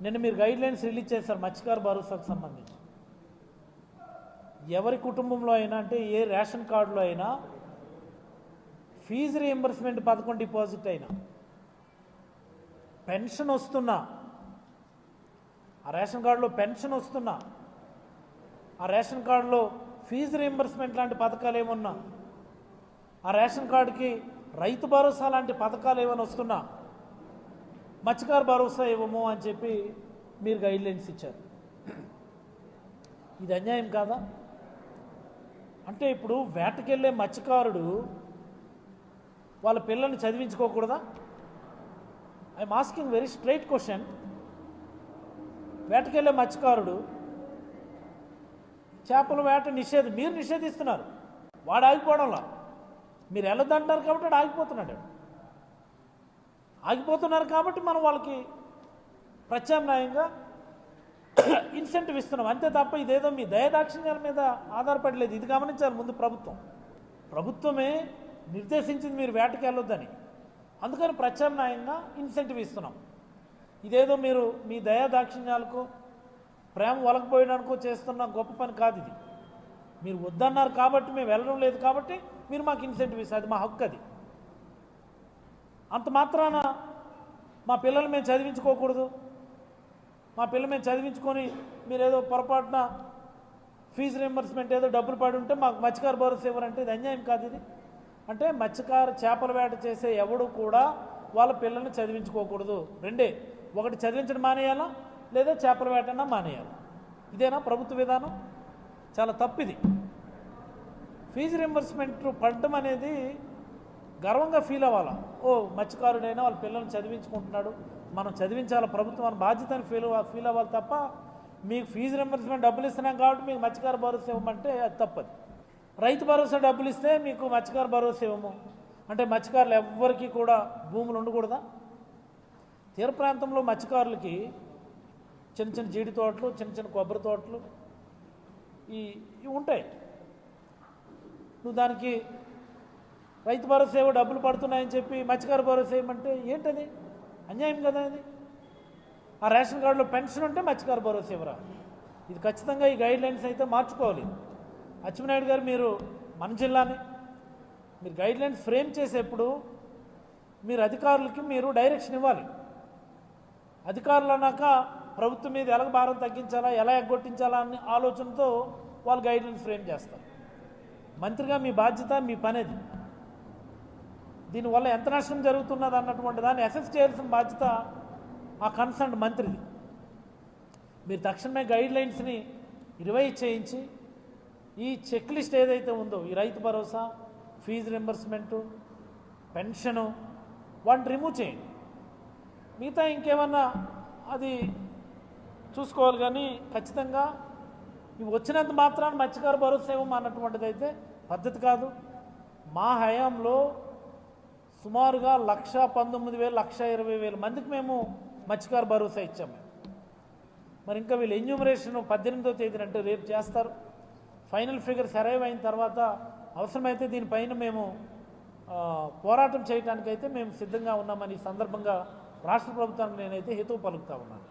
నిన్న మీరు guidelines release చేశారు మత్స్యకార భరోసాకు సంబంధించి. ఎవరి కుటుంబంలో అయినా అంటే ఏ రేషన్ కార్డులో అయినా ఫీజు రీఎంబర్స్మెంట్ పథకం డిపాజిట్ అయినా పెన్షన్ వస్తున్నా ఆ రేషన్ కార్డులో పెన్షన్ వస్తున్నా ఆ రేషన్ కార్డులో ఫీజు రీఎంబర్స్మెంట్ లాంటి పథకాలు ఏమున్నా ఆ రేషన్ కార్డుకి రైతు భరోసా లాంటి పథకాలు ఏమైనా వస్తున్నా మత్స్యకార భరోసా ఇవ్వము అని చెప్పి మీరు గైడ్లైన్స్ ఇచ్చారు. ఇది అన్యాయం కాదా? అంటే ఇప్పుడు వేటకెళ్ళే మత్స్యకారుడు వాళ్ళ పిల్లల్ని చదివించుకోకూడదా? I'm asking very straight question వేటకెళ్ళే మత్స్యకారుడు చేపల వేట నిషేధం మీరు నిషేధిస్తున్నారు. వాడు ఆగిపోవడంలా? మీరు వెళ్ళొద్దంటున్నారు కాబట్టి వాడు ఆగిపోతున్నాడు. ఆగిపోతున్నారు కాబట్టి మనం వాళ్ళకి ప్రత్యామ్నాయంగా ఇన్సెంటివ్ ఇస్తున్నాం. అంతే తప్ప ఇదేదో మీ దయదాక్షిణ్యాల మీద ఆధారపడలేదు. ఇది గమనించాలి ముందు ప్రభుత్వం. ప్రభుత్వమే నిర్దేశించింది మీరు వేటకి వెళ్ళొద్దని. అందుకని ప్రత్యామ్నాయంగా ఇన్సెంటివ్ ఇస్తున్నాం. ఇదేదో మీరు మీ దయాదాక్షిణ్యాలకు ప్రేమ వలకపోయడానికో చేస్తున్న గొప్ప పని కాదు ఇది. మీరు వద్దన్నారు కాబట్టి మేము వెళ్ళడం లేదు కాబట్టి మీరు మాకు ఇన్సెంటివ్ ఇస్తారు. అది మా హక్కు అది. అంత మాత్రాన మా పిల్లలు మేము చదివించుకోకూడదు. మా పిల్లలు మేము చదివించుకొని మీరు ఏదో పొరపాటున ఫీజు రింబర్స్మెంట్ ఏదో డబ్బులు పడి ఉంటే మాకు మత్స్యకార భరోసా ఇవ్వరంటే ఇది అన్యాయం కాదు ఇది. అంటే మత్స్యకార చేపల వేట చేసే ఎవడు కూడా వాళ్ళ పిల్లల్ని చదివించుకోకూడదు. రెండే ఒకటి చదివించడం మానేయాలా? లేదా చేపల వేటన్నా మానేయాలి? ఇదేనా ప్రభుత్వ విధానం? చాలా తప్పిది. ఫీజు రింబర్స్మెంట్ పడడం అనేది గర్వంగా ఫీల్ అవ్వాలా? ఓ మత్స్యకారుడైనా వాళ్ళ పిల్లల్ని చదివించుకుంటున్నాడు. మనం చదివించాలి ప్రభుత్వం మన బాధ్యతని ఫీల్ ఫీల్ అవ్వాలి తప్ప మీకు ఫీజు రింబర్స్మెంట్ డబ్బులు ఇస్తున్నాం కాబట్టి మీకు మత్స్యకార భరోసా ఇవ్వమంటే అది తప్పదు. రైతు భరోసా డబ్బులు ఇస్తే మీకు మత్స్యకార భరోసా ఇవ్వము. అంటే మత్స్యకారులు ఎవ్వరికీ కూడా భూములు ఉండకూడదా? తీర ప్రాంతంలో మత్స్యకారులకి చిన్న చిన్న జీడి తోటలు చిన్న చిన్న కొబ్బరి తోటలు ఈ ఇవి ఉంటాయి. నువ్వు దానికి రైతు భరోసా ఏవో డబ్బులు పడుతున్నాయని చెప్పి మత్స్యకార భరోసా ఏమంటే ఏంటది? అన్యాయం కదా అది. ఆ రేషన్ కార్డులో పెన్షన్ ఉంటే మత్స్యకార భరోసా ఇవ్వరా? ఇది ఖచ్చితంగా ఈ గైడ్ లైన్స్ అయితే మార్చుకోవాలి. అచ్చెన్నాయుడు గారు మీరు మన జిల్లాని. మీరు గైడ్ లైన్స్ ఫ్రేమ్ చేసేప్పుడు మీరు అధికారులకి మీరు డైరెక్షన్ ఇవ్వాలి. అధికారులు అన్నాక ప్రభుత్వం మీద ఎలా భారం తగ్గించాలా ఎలా ఎగ్గొట్టించాలా అనే ఆలోచనతో వాళ్ళు గైడ్ లైన్స్ ఫ్రేమ్ చేస్తారు. మంత్రిగా మీ బాధ్యత మీ పనేది. దీనివల్ల ఎంత నష్టం జరుగుతున్నది అన్నటువంటి దాన్ని అసెస్ చేయాల్సిన బాధ్యత ఆ కన్సర్న్ మంత్రిది. మీరు తక్షణమే గైడ్ లైన్స్ని ఇరవై చేయించి ఈ చెక్ లిస్ట్ ఏదైతే ఉందో ఈ Rythu Bharosa fee reimbursement pension వాటిని రిమూవ్ చేయండి. మిగతా ఇంకేమన్నా అది చూసుకోవాలి కానీ ఖచ్చితంగా ఇవి వచ్చినంత మాత్రాన మత్స్యకార భరోసా ఇవ్వమన్నటువంటిది అయితే పద్ధతి కాదు. మా హయాంలో సుమారుగా లక్ష పంతొమ్మిది వేలు లక్ష ఇరవై వేల మందికి మేము మత్స్యకార భరోసా ఇచ్చాము మేము. మరి ఇంకా వీళ్ళు ఎన్యూమరేషన్ పద్దెనిమిదో తేదీన అంటే రేపు చేస్తారు ఫైనల్ ఫిగర్స్ అరైవ్ అయిన తర్వాత అవసరమైతే దీనిపైన మేము పోరాటం చేయడానికైతే మేము సిద్ధంగా ఉన్నామని సందర్భంగా రాష్ట్ర ప్రభుత్వానికి నేనైతే హితవు పలుకుతా ఉన్నాను